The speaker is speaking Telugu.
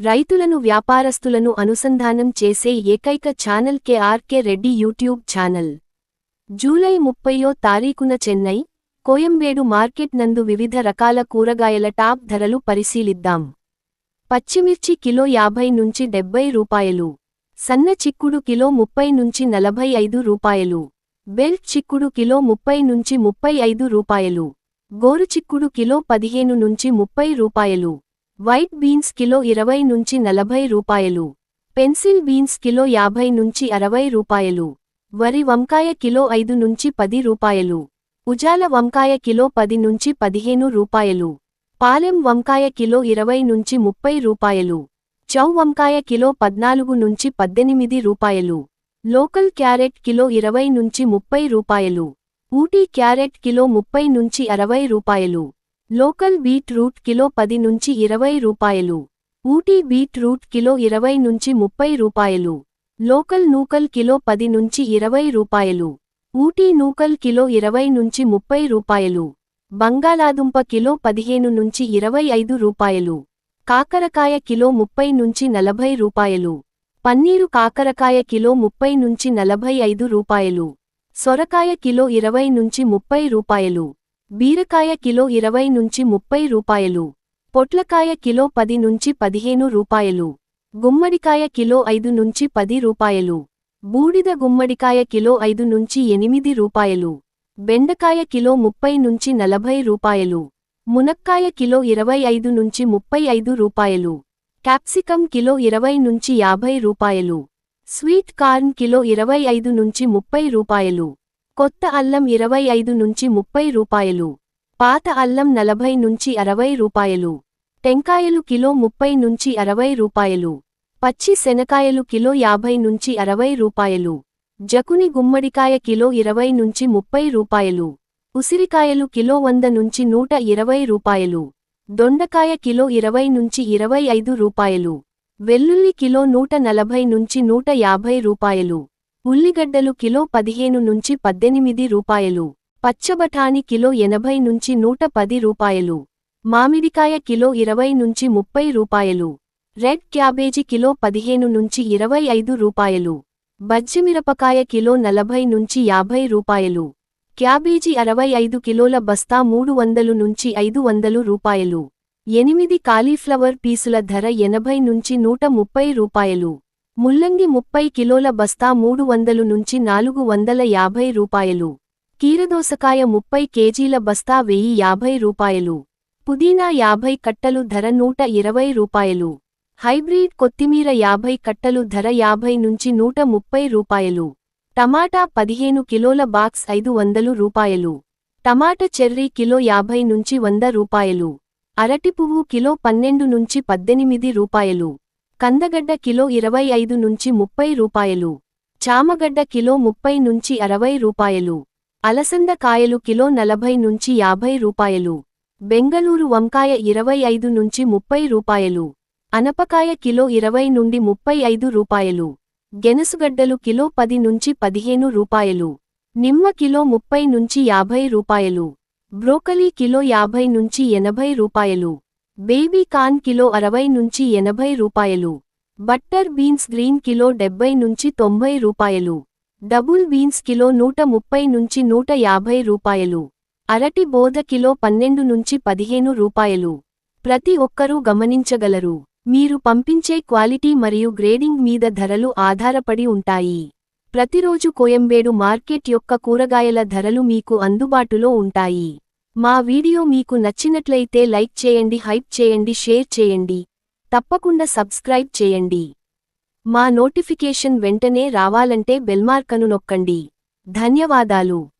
రైతులను వ్యాపారస్తులను అనుసంధానం చేసే ఏకైక channel K R K Reddy YouTube channel. July ముప్పయో తారీఖున చెన్నై కోయంబేడు మార్కెట్ నందు వివిధ రకాల కూరగాయల టాప్ ధరలు పరిశీలిద్దాం. పచ్చిమిర్చి కిలో యాభై నుంచి డెబ్బై రూపాయలు. సన్న చిక్కుడు కిలో ముప్పై నుంచి నలభై ఐదు రూపాయలు. బెల్ట్ చిక్కుడు కిలో ముప్పై నుంచి ముప్పై ఐదు రూపాయలు. గోరు చిక్కుడు కిలో పదిహేను నుంచి ముప్పై రూపాయలు. వైట్ బీన్స్ కిలో ఇరవై నుంచి నలభై రూపాయలు. పెన్సిల్ బీన్స్ కిలో యాభై నుంచి అరవై రూపాయలు. వరి వంకాయ కిలో ఐదు నుంచి పది రూపాయలు. ఉజాల వంకాయ కిలో పది నుంచి పదిహేను రూపాయలు. పాలెం వంకాయ కిలో ఇరవై నుంచి ముప్పై రూపాయలు. చౌ వంకాయ కిలో పద్నాలుగు నుంచి పద్దెనిమిది రూపాయలు. లోకల్ క్యారెట్ కిలో ఇరవై నుంచి ముప్పై రూపాయలు. ఊటీ క్యారెట్ కిలో ముప్పై నుంచి అరవై రూపాయలు. లోకల్ బీట్ రూట్ కిలో పది నుంచి ఇరవై రూపాయలు. ఊటీ బీట్ రూట్ కిలో ఇరవై నుంచి ముప్పై రూపాయలు. లోకల్ నూకల్ కిలో పది నుంచి ఇరవై రూపాయలు. ఊటీ నూకల్ కిలో ఇరవై నుంచి ముప్పై రూపాయలు. బంగాళాదుంప కిలో పదిహేను నుంచి ఇరవై ఐదు రూపాయలు. కాకరకాయ కిలో ముప్పై నుంచి నలభై రూపాయలు. పన్నీరు కాకరకాయ కిలో ముప్పై నుంచి నలభై ఐదు రూపాయలు. సొరకాయ కిలో ఇరవై నుంచి ముప్పై రూపాయలు. బీరకాయ కిలో ఇరవై నుంచి ముప్పై రూపాయలు. పొట్లకాయ కిలో పది నుంచి పదిహేను రూపాయలు. గుమ్మడికాయ కిలో ఐదు నుంచి పది రూపాయలు. బూడిద గుమ్మడికాయ కిలో ఐదు నుంచి ఎనిమిది రూపాయలు. బెండకాయ కిలో ముప్పై నుంచి నలభై రూపాయలు. మునక్కాయ కిలో ఇరవై ఐదు నుంచి ముప్పై ఐదు రూపాయలు. క్యాప్సికం కిలో ఇరవై నుంచి యాభై రూపాయలు. స్వీట్ కార్న్ కిలో ఇరవై ఐదు నుంచి ముప్పై రూపాయలు. కొత్త అల్లం ఇరవై ఐదు నుంచి ముప్పై రూపాయలు. పాత అల్లం నలభై నుంచి అరవై రూపాయలు. టెంకాయలు కిలో ముప్పై నుంచి అరవై రూపాయలు. పచ్చి శనకాయలు కిలో యాభై నుంచి అరవై రూపాయలు. జకుని గుమ్మడికాయ కిలో ఇరవై నుంచి ముప్పై రూపాయలు. ఉసిరికాయలు కిలో వంద నుంచి నూట ఇరవై రూపాయలు. దొండకాయ కిలో ఇరవై నుంచి ఇరవై ఐదు రూపాయలు. వెల్లుల్లి కిలో నూట నలభై నుంచి నూట యాభై రూపాయలు. ఉల్లిగడ్డలు కిలో పదిహేను నుంచి పద్దెనిమిది రూపాయలు. పచ్చబఠాని కిలో ఎనభై నుంచి నూట పది రూపాయలు. మామిడికాయ కిలో ఇరవై నుంచి ముప్పై రూపాయలు. రెడ్ క్యాబేజీ కిలో పదిహేను నుంచి ఇరవై ఐదు రూపాయలు. బజ్జిమిరపకాయ కిలో నలభై నుంచి యాభై రూపాయలు. క్యాబేజీ అరవై ఐదు కిలోల బస్తా మూడు వందలు నుంచి ఐదు వందలు రూపాయలు. ఎనిమిది కాలీఫ్లవర్ పీసుల ధర ఎనభై నుంచి నూట ముప్పై రూపాయలు. ముల్లంగి ముప్పై కిలోల బస్తా మూడు వందలు నుంచి నాలుగు వందల యాభై రూపాయలు. కీరదోసకాయ ముప్పై కేజీల బస్తా వెయ్యి యాభై రూపాయలు. పుదీనా యాభై కట్టలు ధర నూట ఇరవై రూపాయలు. హైబ్రిడ్ కొత్తిమీర యాభై కట్టలు ధర యాభై నుంచి నూట ముప్పై రూపాయలు. టమాటా పదిహేను కిలోల బాక్స్ ఐదు వందలు రూపాయలు. టమాటా చెర్రీ కిలో యాభై నుంచి వంద రూపాయలు. అరటి పువ్వు కిలో పన్నెండు నుంచి పద్దెనిమిది రూపాయలు. కందగడ్డ కిలో ఇరవై ఐదు నుంచి ముప్పై రూపాయలు. చామగడ్డ కిలో ముప్పై నుంచి అరవై రూపాయలు. అలసంద కాయలు కిలో నలభై నుంచి యాభై రూపాయలు. బెంగళూరు వంకాయ ఇరవై ఐదు నుంచి ముప్పై రూపాయలు. అనపకాయ కిలో ఇరవై నుండి ముప్పై ఐదు రూపాయలు. గెనసుగడ్డలు కిలో పది నుంచి పదిహేను రూపాయలు. నిమ్మ కిలో ముప్పై నుంచి యాభై రూపాయలు. బ్రోకలీ కిలో యాభై నుంచి ఎనభై రూపాయలు. బేబీ కార్న్ కిలో అరవై నుంచి ఎనభై రూపాయలు. బట్టర్ బీన్స్ గ్రీన్ కిలో డెబ్బై నుంచి తొంభై రూపాయలు. డబుల్ బీన్స్ కిలో నూట ముప్పై నుంచి నూట యాభై రూపాయలు. అరటి బోధ కిలో పన్నెండు నుంచి పదిహేను రూపాయలు. ప్రతి ఒక్కరూ గమనించగలరు. మీరు పంపించే క్వాలిటీ మరియు గ్రేడింగ్ మీద ధరలు ఆధారపడి ఉంటాయి. ప్రతిరోజు కోయంబేడు మార్కెట్ యొక్క కూరగాయల ధరలు మీకు అందుబాటులో ఉంటాయి. మా వీడియో మీకు నచ్చినట్లయితే లైక్ చేయండి హైప్ చేయండి షేర్ చేయండి. తప్పకుండా సబ్స్క్రైబ్ చేయండి. మా నోటిఫికేషన్ వెంటనే రావాలంటే బెల్మార్కను నొక్కండి. ధన్యవాదాలు.